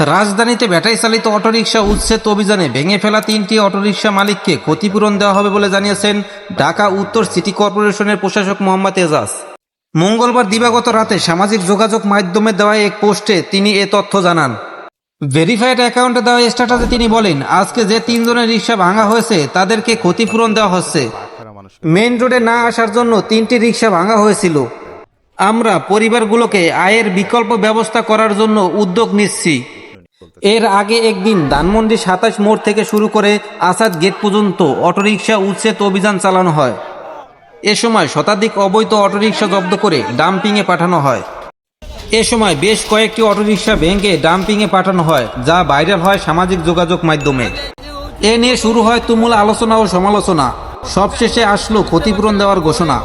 রাজধানীতে ব্যাটারি চালিত অটোরিকশা উচ্ছেদ অভিযানে ভেঙে ফেলা তিনটি অটোরিকশা মালিককে ক্ষতিপূরণ দেওয়া হবে বলে জানিয়েছেন ঢাকা উত্তর সিটি কর্পোরেশনের প্রশাসক মোহাম্মদ এজাজ। মঙ্গলবার দিবাগত রাতে সামাজিক যোগাযোগ মাধ্যমে দেওয়া এক পোস্টে তিনি এ তথ্য জানান। ভেরিফাইড অ্যাকাউন্টে দেওয়া স্ট্যাটাসে তিনি বলেন, আজকে যে তিনজনের রিক্সা ভাঙা হয়েছে, তাদেরকে ক্ষতিপূরণ দেওয়া হচ্ছে। মেইন রোডে না আসার জন্য তিনটি রিক্সা ভাঙা হয়েছিল। আমরা পরিবারগুলোকে আয়ের বিকল্প ব্যবস্থা করার জন্য উদ্যোগ নিচ্ছি। এর আগে একদিন ধানমন্ডি সাতাশ মোড় থেকে শুরু করে আসাদ গেট পর্যন্ত অটোরিকশা উচ্ছেদ অভিযান চালানো হয়। এ সময় শতাধিক অবৈধ অটোরিকশা জব্দ করে ডাম্পিংয়ে পাঠানো হয়। এ সময় বেশ কয়েকটি অটোরিকশা ভেঙে ডাম্পিংয়ে পাঠানো হয়, যা ভাইরাল হয় সামাজিক যোগাযোগ মাধ্যমে। এ নিয়ে শুরু হয় তুমুল আলোচনা ও সমালোচনা। সবশেষে আসলো ক্ষতিপূরণ দেওয়ার ঘোষণা।